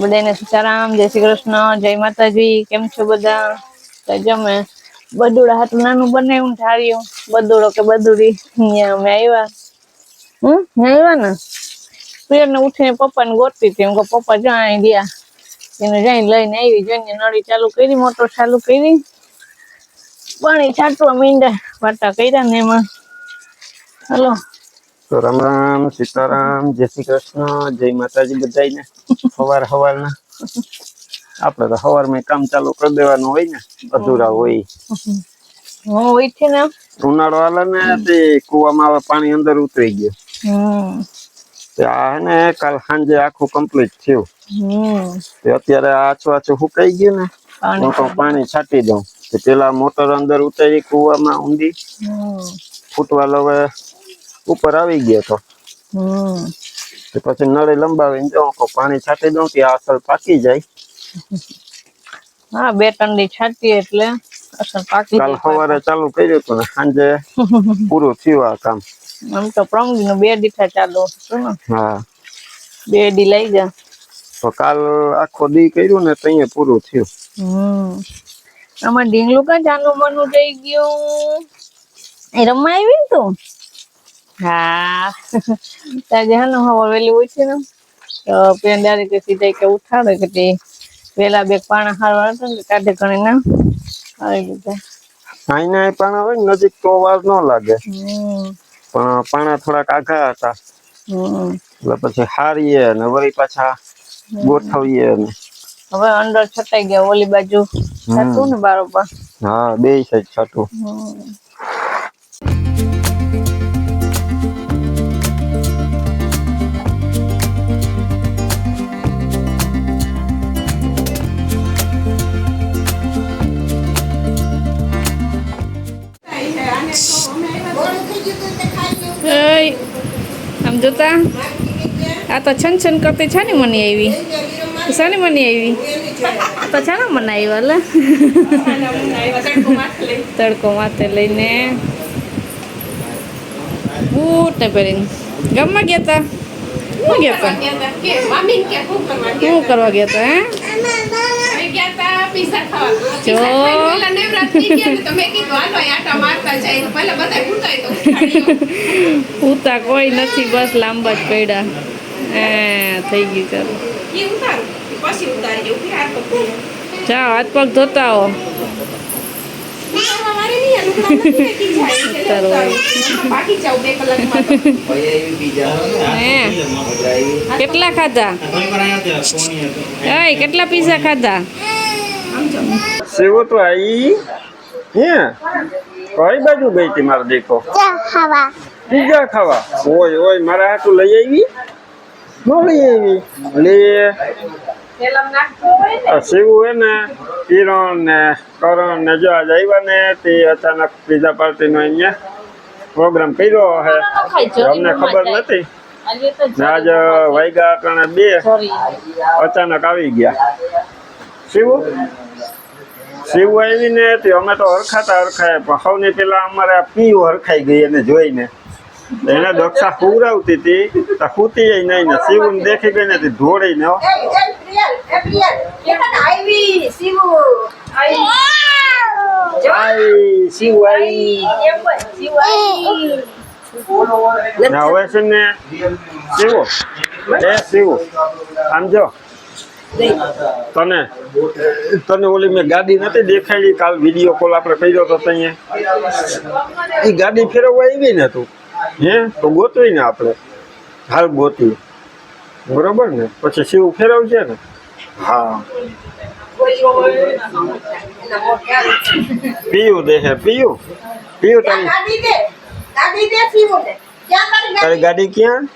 બધાને સીતારામ, જય શ્રી કૃષ્ણ, જય માતાજી, કેમ છો બધા? તો જમે બદુડા હાટું નાનું બનાવ્યું ઠાર્યું બદુડો કે બદુડી, અહીંયા અમે આવ્યા હમ આવ્યા ને? પ્રિયરને ઉઠીને પપ્પાને ગોતી હતી, એમ કે પપ્પા જ્યાં ગયા. એને જઈને લઈને આવી જોઈને નળી ચાલુ કરી, મોટર ચાલુ કરી. પાણી છાંટવા મીંડા વાટા કર્યા ને એમાં. હલો. તો રામ રામ સીતારામ જય શ્રી કૃષ્ણ જય માતાજી બધાને સવાર સવારના આપણે તો સવારમાં કામ ચાલુ કરી દેવાનું હોય ને અધૂરા હોય. હું ઉઠી ને ઉનાળો આલે ને તે કુવામાં આવે પાણી અંદર ઉતરી ગયું. તે આ ને કાલ સાંજે આખું કમ્પ્લીટ થયું. તે અત્યારે આછું આછું સુકાઈ ગયું ને હું તો પાણી છાંટી દઉં. પેલા મોટર અંદર ઉતરી કુવામાં ઊંડી ફૂટવા લવે ઉપર આવી ગયો તો. હમ. પછી નળે લંબાવીને જો તો પાણી છાંટી દઉં કે અસલ પાકી જાય. હા બે દી છાંટીએ એટલે અસર પાકી કાલ સવારે ચાલુ કર્યું હતું ને સાંજે પૂરું થયું આ કામ. આમ તો પ્રમુખનું બે દીઠા ચાલુ હતું ને. હા. બે દી લઈ જા તો કાલ આખો દી કર્યું ને તઈએ પૂરું થયું. હમ. આમાં ઢીંગલું કા જાનું મનું થઈ ગયું? એ રમવા આવી તું? હા. ત્યાં હા ને હવે વેલી ઉઠી ને. તો પેન ડાયરેક્ટ સીધા કે ઉઠાડે કે તે વેલા બે પાણા હારવા હતા ને કાઢે ઘણી ના. આવી લીધા અહીંના એ પાણા હોય નજીક તો વાર ન લાગે. પણ પાણા થોડાક આઘા હતા. એટલે પછી હારીએ ને વળી પાછા ગોઠવીએ ને. હવે અંદર છટાઈ ગયા ઓલી બાજુ હતું ને બારોબાર. હા બે સાઈડ છાટું. આમ જોતા? આ તો છન છન કરતી છે ને મને આવી? શાની મને આવી? તો છે ને મને આવ્યા લે તડકો માથે લઈને. બૂટ ને પહેરીને. ગામમાં ગયા તા? શું ગયા તા? શું કરવા ગયા હતા હે? જો. ઉતા કોઈ નથી બસ લાંબા જ પડ્યા. હે થઈ ગયું ચાલો. જાઓ હાથ પગ ધોતા હો હે. કેટલા ખાધા? એય કેટલા પીઝા ખાધા? સેવો તો આઈ. હે? કઈ બાજુ ગઈ હતી મારો દેખો પીઝા ખાવા? ઓય ઓય મારા હાટું લઈ આવી? ન લઈ આવી? લે. આ શિવું હે ને કિરણ ને કરણ ને જો આજ આવ્યા ને તે અચાનક પીઝા પાર્ટીનો અહીંયા પ્રોગ્રામ કર્યો હે. અમને ખબર નથી. આજ વાગ્યા બે અચાનક આવી ગયા. શિવું શિવું આવીને તે અમે તો હરખાતા હરખાય પણ સૌની પેલા અમારે આ પીવ હરખાઈ ગઈ એને જોઈને. એને દક્ષા પૂરાવતી હતી તો ખૂતી નહીં ને શિવું દેખી ગઈ ને તે ધોળી ને હવે છે ને શિવો. એ શિવો. આમ જો. તને? તને ઓલી મેં ગાડી નથી દેખાડી કાલ વીડિયો કોલ આપણે કર્યો તો અહીંયા એ ગાડી ફેરવવા આવી ને તું? હે? તો ગોતવી ને આપણે. હાલ ગોતવી બરોબર ને? પછી શિવ ફેરવશે ને? હા. પીયું દે હે પીયું. પીયું તારી. તારી ગાડી? ક્યાં?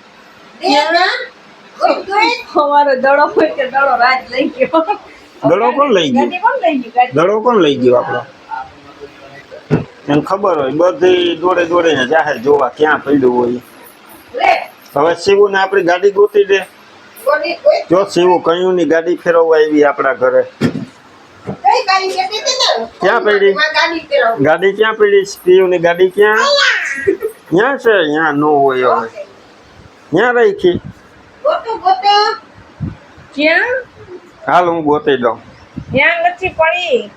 અમારો દડો હોય કે દડો રાજ લઈ ગયો. દડો કોણ લઈ ગયું? દડો કોણ લઈ ગયો આપણો? એને ખબર હોય બધી દોડે દોડે ને જાહેર જોવા ક્યાં પડ્યું હોય. હવે શિવું ને આપણી ગાડી ગોતી દે. જો શિવું કયું ની ગાડી ફેરવવા આવી આપણા ઘરે. ક્યાં પડી? ગાડી ક્યાં પડી? શિવની ગાડી ક્યાં? ક્યાં છે? ત્યાં નો હોય હવે. રહી રાખી? ક્યાં? હાલ હું ગોતી દઉં. ત્યાં નથી પડી?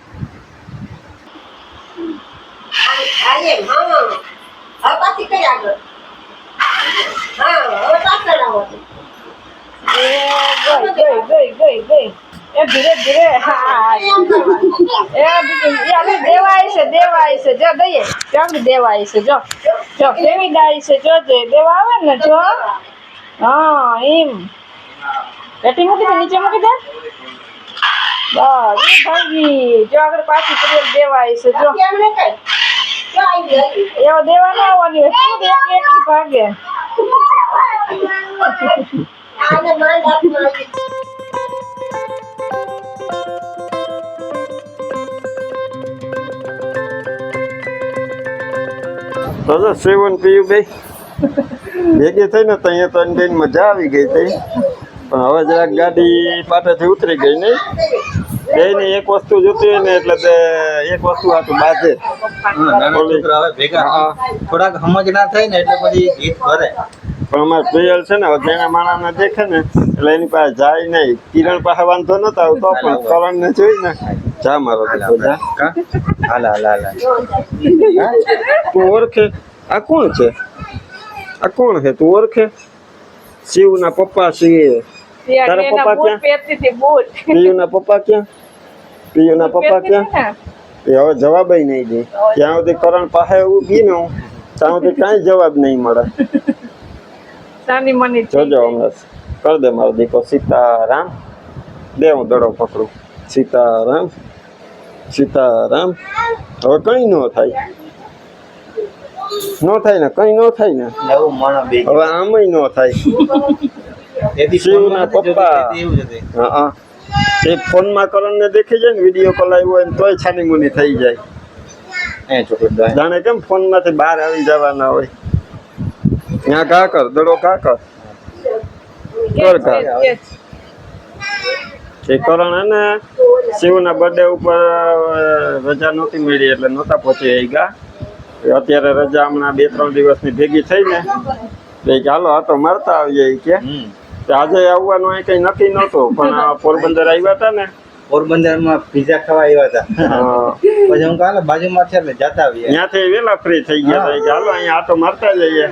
આજે હા હવે પાછી કઈ આગળ? હા હવે પાછળ આવો એ ગઈ ગઈ ગઈ ગઈ ગઈ. એ ધીરે ધીરે હા એ આપણે દેવાય છે દેવાય છે. જો દઈએ. આપણે દેવાય છે. જો જો કેવી ડાળી છે. જો જો દેવા આવે ને જો. હા એમ. પેટી મૂકી દે નીચે મૂકી દે. બસ જો આગળ પાછી દેવાય છે જો. એવો દેવા ના આવવાની હોય શું ભાગે? આને માંડ હાથમાં તો સેવન પીયું બે ભેગી થઈ ને તો અહીંયા તો એને મજા આવી ગઈ હતી. પણ હવે જરાક ગાડી પાટેથી ઉતરી ગઈ નહીં. બેને એક વસ્તુ જોતી હોય ને એટલે તે એક વસ્તુ હતું બાજે. થોડાક સમજ ના થાય ને એટલે પછી ગીત ભરે. પણ અમારે પ્રિયલ છે ને અજાણ્યા માણસને દેખે ને એટલે એની પાસે જાય નહીં. કિરણ પાસે વાંધો નતો આવતો પણ કરણ ને જોઈ ને જા મારો? હાલા હાલા હાલા. તું ઓળખે? આ કોણ છે? આ કોણ છે? તું ઓળખે? શિવના પપ્પા છે તારા પપ્પા ક્યાં? પિયુના પપ્પા ક્યાં? પિયુના પપ્પા ક્યાં? એ હવે જવાબ નહીં દે. ત્યાં સુધી કરણ પાસે ઊભી ને હું. ત્યાં સુધી કાંઈ જવાબ નહીં મળે. જોજો હમણાં. કર દે મારો દીકરો સીતારામ. દે હું દડો પકડું. સીતારામ. સીતારામ. હવે કઈ ન થાય. ન થાય ને કઈ ન થાય ને. નવું માણસ બે હવે આમય ન થાય. તેથી શિવના પપ્પા. હા હા. એ ફોનમાં કરણને દેખી જાય ને વીડિયો કોલ આવ્યો હોય ને તોય છાની મુની થઈ જાય. એ છોકરો જાણે કેમ ફોનમાંથી બહાર આવી જવાના હોય. ત્યાં કા કર દડો કા કર. કર કા એ કરણ હે ને શિવના બર્થડે ઉપર રજા નહોતી મળી એટલે નહોતા પહોંચી ગયા અત્યારે રજા હમણાં બે ત્રણ દિવસની ભેગી થઈ ને તો એ કે હાલો આ તો મારતા આવીએ કે. આજે આવવાનું અહીં કઈ નક્કી નહોતું પણ આ પોરબંદર આવ્યા હતા ને. પોરબંદરમાં પીઝા ખાવા આવ્યા હતા પછી હું કાલે બાજુમાં છે એટલે જતા આવીએ. ત્યાંથી વેલા ફ્રી થઈ ગયા હતા. ચાલો કે હાલો અહીંયા આટો મારતા જઈએ.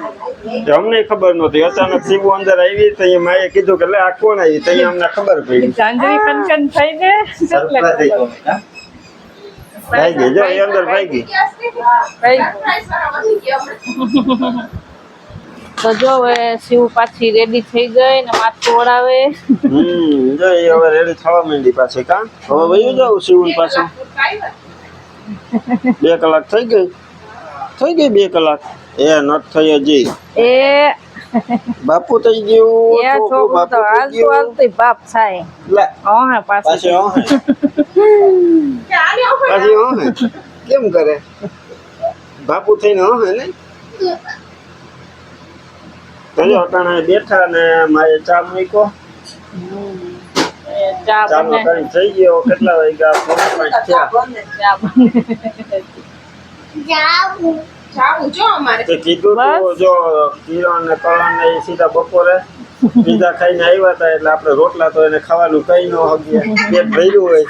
અમને ખબર નહોતી. અચાનક શિબુ અંદર આવી તો અહીંયા માએ કીધું કે લે આ કોણ આવી? તો અહીંયા અમને ખબર પડી. ઝાંઝરી કનકન થઈ ને સરપ્રાઈઝ થઈ ગયો હા? ભાઈ જો એ અંદર ભાઈ ગઈ. તો જો હવે શિવ પાછી રેડી થઈ ગઈ ને માથું ઓળાવે હમ જો એ હવે રેડી થવા માંડી પાછી કા? હવે વયું જાવ શિવ પાછું? બે કલાક થઈ ગઈ? થઈ ગઈ બે કલાક? એ નટ થઈ હજી. એ બાપુ થઈ ગયું એ છોકરું છોકરું તો હાલતું હાલતું બાપ થાય. લે ઓહે પાછી. પાછી ઓહે. પાછી ઓહે કેમ કરે? બાપુ થઈને ઓહે ને? જો અટાણે બેઠા ને મારે ચા મૂકો ચા ચા નો બને કરી થઈ ગયો કેટલા વાગ્યા? પોણા પાંચ થયા. ચા બને જાવું. જો અમારે. તે કીધું તું બસ. જો કિરણ ને એ સીધા બપોરે બીજા ખાઈને આવ્યા હતા એટલે આપણે રોટલા તો એને ખાવાનું કઈ ન હગીએ. પેટ ભર્યું હોય.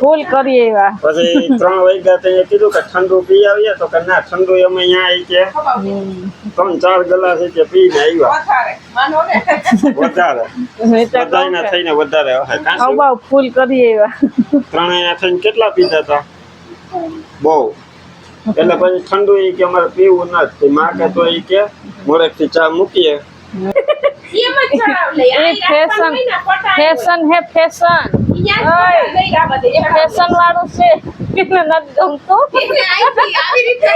ફૂલ કરી એવા. પછી ત્રણ વાગ્યા તો એ કીધું કે ઠંડુ પી આવીએ. તો કે ના ઠંડુ અમે અહીંયા આવી કે ત્રણ ચાર ગ્લાસ છે પીને આવ્યા. વધારે. માનો ને વધારે બધાયના થઈને વધારે કાં અબાવ ફૂલ કરી એવા. ત્રણેયના થઈને કેટલા પીધા હતા બહુ. એટલે પછી ઠંડુ એ કે અમારે પીવું નથી માં કે તો એ કે મોરેકથી ચા મૂકીએ. ફેશન ફેશન હે ફેશન. ફેશન વાળું છે એને નથી ગમતું આવી રીતે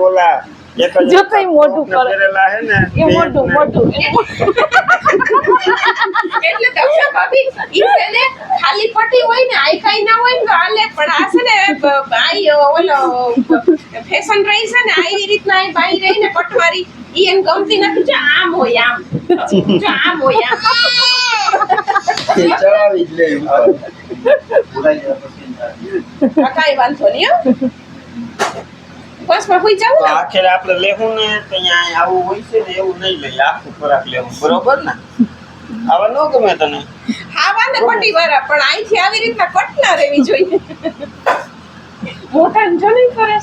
ઓલા જો કઈ ને એ મોટું મોટું ખાલી પટી હોય ને આઈ ના હોય ને હાલે પણ આ છે ને આઈ ઓલો ફેશન રહી છે ને, આવી રીતના આઈ બાઈ રહી પટવારી ઈ એને ગમતી નથી. જો આમ હોય આમ. જો આમ હોય આમ. ચડાવી જ લે કાંઈ વાંધો નહીં હો. બસમાં હોઈ જાવ આખરે આપણે લેવું ને તો અહીંયા આવું હોય છે ને એવું નહીં લઈએ. આખું ખોરાક લેવું. બરોબર ને? આવા ન ગમે તને? ખાવા ને પટ્ટી વાળા પણ અહીંથી આવી રીતના કટ ના રહેવી જોઈએ. મોટા જો નહીં કરે?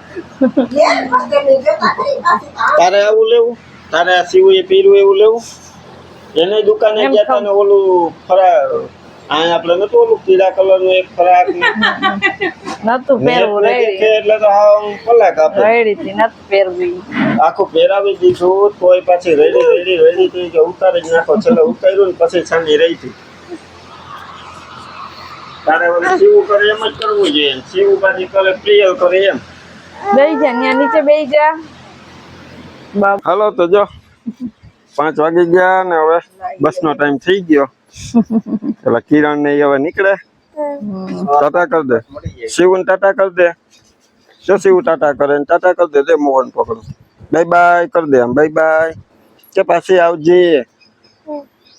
તારે આવું લેવું? તારે આ સીવું એ પીરું એવું લેવું? એને દુકાને ગયા તા ને ઓલું ફરા આ આપણે નતું ઓલું પીળા કલરનું એક ફરાક નતું પહેરવું એટલે તો હાવ કલાક આપે. રેડી થી નતું પહેરવી. આખું પહેરાવી દીધું તોય પાછી રેડી રેડી રેડી થઈ કે ઉતારી જ નાખો. છેલ્લે ઉતાર્યું ને પછી છાંડી રહી હતી તારે ઓલું સીવું કરે એમ જ કરવું જોઈએ. સીવું પાછી કરે પ્રિયલ કરે એમ. બેહી જા ત્યાં નીચે બેહી જા. બાપ. હાલો તો જો. પાંચ વાગી ગયા ને હવે બસ નો ટાઈમ થઈ ગયો. પેલા કિરણ ને હવે નીકળે. ટાટા કર દે. શિવ ને ટાટા કર દે. જો શિવ ટાટા કરે ને ટાટા કર દે દે મોહન પકડું. બાય બાય કર દે આમ બાય બાય. કે પાછી આવજે.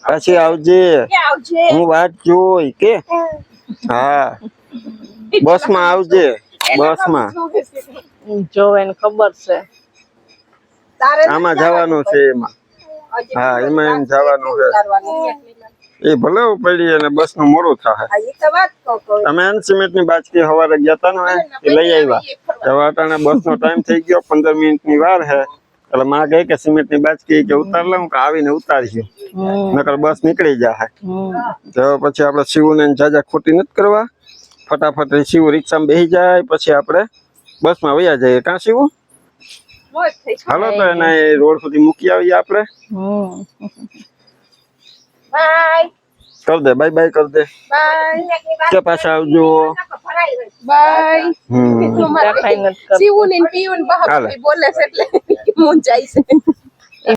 પાછી આવજે. આવજે? હું વાત જોઈ કે? હા. બસમાં આવજે. બસમાં જોવે ખબર છે. આમાં જવાનું છે એમાં. હા એમાં એમ જવાનું છે. એ ભલે પડી અને બસનું મોડું થાય. તમે એન સિમેન્ટની બાજકી સવારે ગયા તા ને એ લઈ આવ્યા. અટાણે બસ નો ટાઈમ થઈ ગયો પંદર મિનિટની વાર હે. એટલે માં કહે કે સિમેન્ટની બાજકી કે ઉતાર લઉં કે આવીને ઉતારજો નકર બસ નીકળી જાય. તો પછી આપડે શિવ ને જાજા ખોટી નથી કરવા? ફટાફટ શિવ રિક્ષામાં બેસી જાય પછી આપણે બસમાં વયા જઈએ. કાં શિવ? હાલો તો એને રોડ સુધી મૂકી આવીએ આપણે. કર દે બાય બાય કર દે. બાય. કે પાછા આવજો? બાય ને પીવું ને બોલે છે એટલે મૂંઝાય છે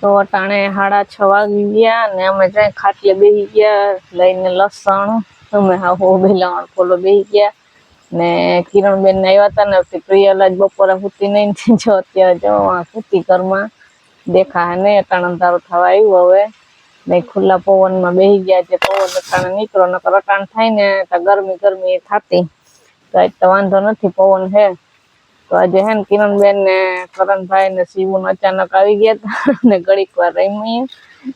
તો અટાણે સાડા છ વાગી ગયા ને અમે જાય ખાટલે બેસી ગયા લઈને લસણ. અમે હા હો બેલાણ ફોલો બેસી ગયા ને કિરણબેન ને આવ્યા હતા ને પછી પ્રિયલા જ બપોરે હુતી નહીં જો અત્યારે જો સુતી ઘરમાં દેખા ને અટાણે અંધારું થવા આવ્યું હવે. ને ખુલ્લા પવનમાં બેસી ગયા જે પવન અટાણે નીકળો નકર અટાણ થાય ને તો ગરમી ગરમી થતી. તો આજ તો વાંધો નથી પવન હે. તો આજે હે ને કિરણબેન ને કરણભાઈ ને શિવું અચાનક આવી ગયા હતા ને ઘડીક વાર રમી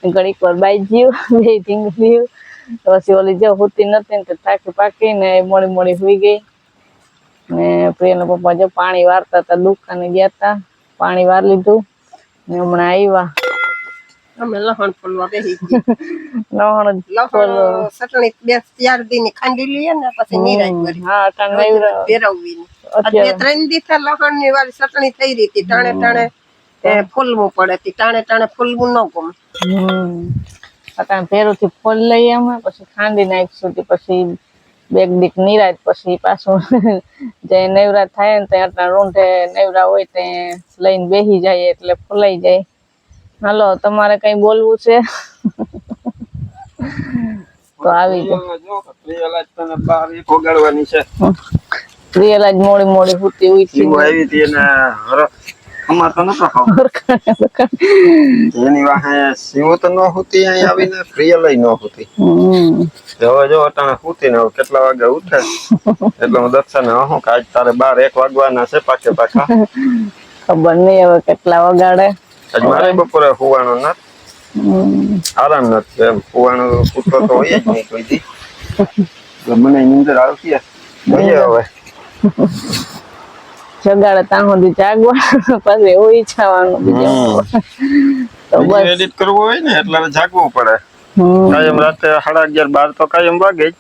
ઘડીક વાર બાઈ જીવ બે ઢીંગલ્યું તો પછી ઓલી જો હોતી નથી ને થાકી પાકી ને મોડી મોડી સુઈ ગઈ. ને પ્રિયના પપ્પા જો પાણી વારતા હતા દુકાને ગયા હતા પાણી વાર લીધું. ને હમણાં આવ્યા અમે લહણ ફોલવા બેસી ગયા. લહણ ચટણી બે ચાર દી ખાંડી લઈએ ને પછી નિરાશ કરી. હા અટાણ ફેરવવી અત્યારે. ત્રણ દિવસે લહણની વાળી ચટણી થઈ રહી હતી ટાણે ટાણે ફૂલવું પડે ટાણે ટાણે ફૂલવું ન ગમે. હમ અટાણથી ફોલ લઈએ અમે પછી ખાંડી નાખીશું સુધી પછી બેગ દીક નિરાજ પછી પાછું જે નવરા થાય ને ત્યાં રૂંઢે નવરા હોય તે લઈને બેસી જાય એટલે ફૂલાઈ જાય. હાલો તમારે કઈ બોલવું છે? તો આવી જાય પ્રિયલાજ મોડી મોડી હુતી ઉઠી આવી હતી અમાર તો નતો ખાવ. એની વાહે તો ન હોતી અહીં આવીને ફ્રી લઈ ન હોતી. હવે જો અટાણે હોતી ને કેટલા વાગે ઉઠે? એટલે હું દર્શન હું કે આજ તારે બાર એક વાગવાના છે પાકે પાછા. ખબર નહીં હવે કેટલા વગાડે. આજ મારે બપોરે હોવાનો ન આરામ નથી એમ. હોવાનો સૂતો તો હોય જ નહીં કોઈ દી. મને નીંદર આવતી. જોઈએ હવે. જગાડે ત્યાં સુધી જાગવાનું પછી ઉઈ જવાનું બીજું. તો બસ. એડિટ કરવું હોય ને એટલે જાગવું પડે. કાયમ રાતે સાડા અગિયાર બાર તો કાયમ વાગે જ.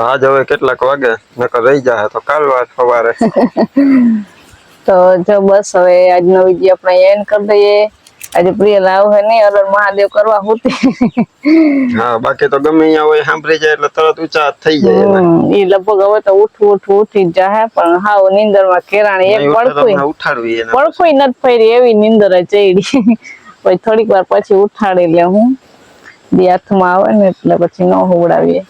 આજ હવે કેટલાક વાગે નકર રહી જાય તો કાલ વાત સવારે. તો જો બસ હવે આજનો વીડિયો આપણે એન્ડ કરી દઈએ. આજે પ્રિય લાવ હે નહીં અરર મહાદેવ કરવા હોતી. હા બાકી તો ગમે અહીંયા હોય સાંભળી જાય એટલે તરત ઊંચા થઈ જાય એ લગભગ હવે તો ઉઠવું ઉઠવું ઉઠી જ જાહે પણ હાવ નીંદરમાં કેરાણી એક પડખું ઉઠાડવી પડખું નથી ફેરી એવી નીંદર ચડી. પછી થોડીક વાર પછી ઉઠાડી લે હું. બી હાથમાં આવે ને એટલે પછી ન હોવડાવીએ.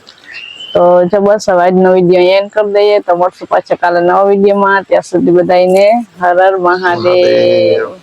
તો જો બસ હવે આજનો વીડિયો એન્ડ કરી દઈએ. તો મળશું પાછા કાલે નવા વિડીયોમાં. ત્યાં સુધી બધાને હર હર મહાદેવ.